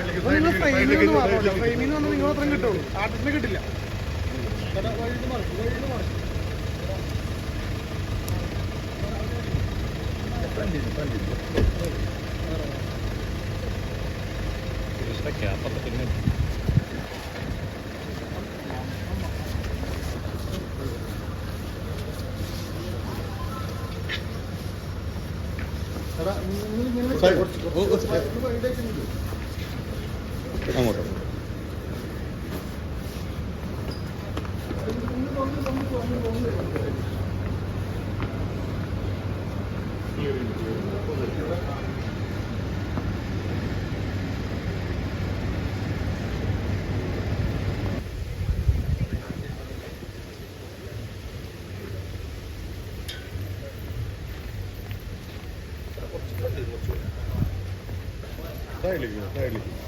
നിങ്ങൾ ഫ്രെയിമിൽ നിന്ന് മാറണം ഫ്രെയിമിൽ നിന്ന് വന്ന് നിങ്ങൾ ഓ കിട്ടുള്ളൂ. ആർട്ടിസ്റ്റിന് കിട്ടില്ല. ചേട്ടാ, അങ്ങോട്ടോ സൈഡിലേക്ക് സൈഡിലേക്ക്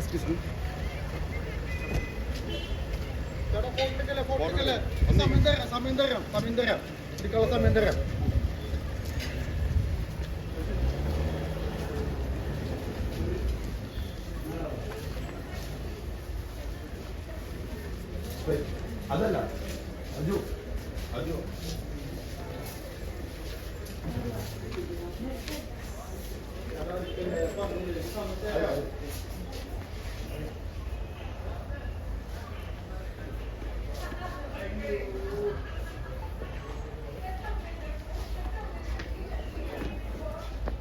Excuse me. ചേട്ടാ, ഫോൺ എടുക്കല്ലേ. സമയം തരാം, സമയം തരാം, സമയം തരാം. എടുക്കാനുള്ള സമയം. അതല്ല അജു അജു Thank you.